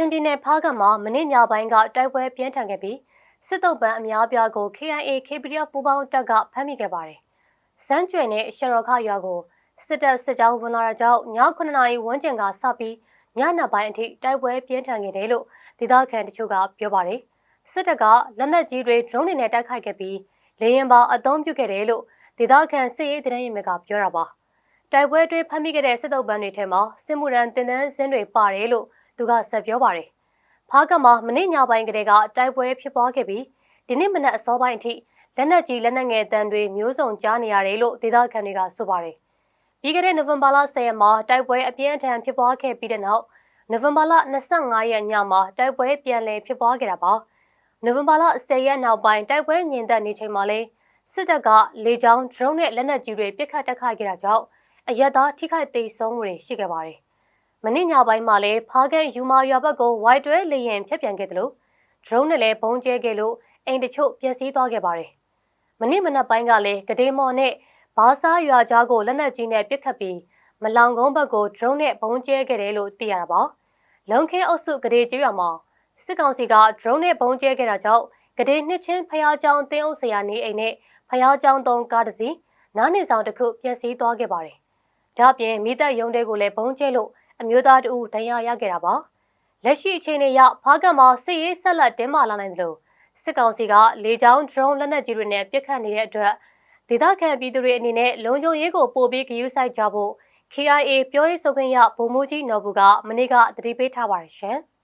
ချင်ပြည်နယ်ဖားကတ်မှာမနေ့ညပိုင်းကတိုက်ပွဲပြင်းထန်ခဲ့ပြီးစစ်တုပ်ပန်းအများအပြားကို KIA KPDF ပူးပေါင်းတပ်ကဖမ်းမိခဲ့ပါတယ်။စမ်းကျွေနဲ့ရှရော်ခရွာကိုစစ်တပ်စစ်ကြောင်းဝင်လာတာကြောင့်ည9နာရီဝန်းကျင်ကစပြီးညနက်ပိုင်းအထိတိုက်ပွဲပြင်းထန်ခဲ့တယ်လို့ဒေသခံတချို့ကပြောပါတယ်။စစ်တပ်ကလက်နက်ကြီးတွေ drone တွေနဲ့တိုက်ခိုက်ခဲ့ပြီးလေရင်ပါအသုံးပြုခဲ့တယ်လို့ဒေသခံစစ်ရေးတရင်မြကပြောတာပါ။တိုက်ပွဲတွေဖမ်းမိခဲ့တဲ့စစ်တုပ်ပန်းတွေထဲမှာစစ်မှုရန်တင်တန်းစင်းတွေပါတယ်လို့ သူကဆက်ပြောပါတယ်။ဖားကမှာမနေ့ညပိုင်းကတည်းကတိုက်ပွဲဖြစ်ပွားခဲ့ပြီးဒီနေ့မနက်အစောပိုင်းအထိလက်နက်ကြီးလက်နက်ငယ်တန်တွေမျိုးစုံကြားနေရတယ်လို့ဒေသခံတွေကဆိုပါတယ်။ပြီးခဲ့တဲ့နိုဝင်ဘာလ10ရက်မှာတိုက်ပွဲအပြင်းအထန်ဖြစ်ပွားခဲ့ပြီးတဲ့နောက်နိုဝင်ဘာလ25ရက်ညမှာတိုက်ပွဲပြန်လည်ဖြစ်ပွားခဲ့တာပါ။နိုဝင်ဘာလ10ရက်နောက်ပိုင်းတိုက်ပွဲငြိမ်သက်နေချိန်မှာလဲစစ်တပ်ကလေကြောင်း drone နဲ့လက်နက်ကြီးတွေပစ်ခတ်တိုက်ခိုက်ခဲ့တာကြောင့်အရက်သားထိခိုက်ဒေဆုံးမှုတွေရှိခဲ့ပါတယ်။ မနေ့ညပိုင်းမှာလည်းဖားကန်ယူမာရွာဘက်ကို white တွဲလေရင်ဖျက်ပြန်ခဲ့တယ်လို့ drone နဲ့လည်းဘုံကျဲခဲ့လို့အိမ်တချို့ပျက်စီးသွားခဲ့ပါတယ်။မနေ့မနက်ပိုင်းကလည်းကဒေးမော်နဲ့ဘားစားရွာကြားကိုလက်နက်ကြီးနဲ့ပစ်ခတ်ပြီးမလောင်ကုန်းဘက်ကို drone နဲ့ဘုံကျဲခဲ့တယ်လို့သိရတာပါ။လုံခင်းအုပ်စုကဒေးကျွော်မှာစစ်ကောင်စီက drone နဲ့ဘုံကျဲခဲ့တာကြောင့်ကဒေးနှစ်ချင်းဖျားကြောင်တင်းအုပ်ဆရာနေအိမ်နဲ့ဖျားကြောင်တုံကားတစ်စီးနားနေဆောင်တစ်ခုပျက်စီးသွားခဲ့ပါတယ်။ဒါ့အပြင်မိသက်ရုံတွေကိုလည်းဘုံကျဲလို့ အမျိုးသားတဦးဒဏ်ရာရခဲ့တာပါ။လက်ရှိအခြေအနေအရဖားကတ်မှာစစ်ရေးဆက်လက်တင်းမာလာနိုင်တယ်လို့စစ်ကောင်စီကလေကြောင်း drone လက်နက်ကြီးတွေနဲ့ပစ်ခတ်နေတဲ့အတွက်ဒေသခံပြည်သူတွေအနေနဲ့လုံခြုံရေးကိုပို့ပြီးဂရုစိုက်ကြဖို့ KIA ပြောရေးဆိုခွင့်ရဗိုလ်မှူးကြီးနော်ဘူးကမနေ့ကတတိပေးထားပါတယ်ရှင်။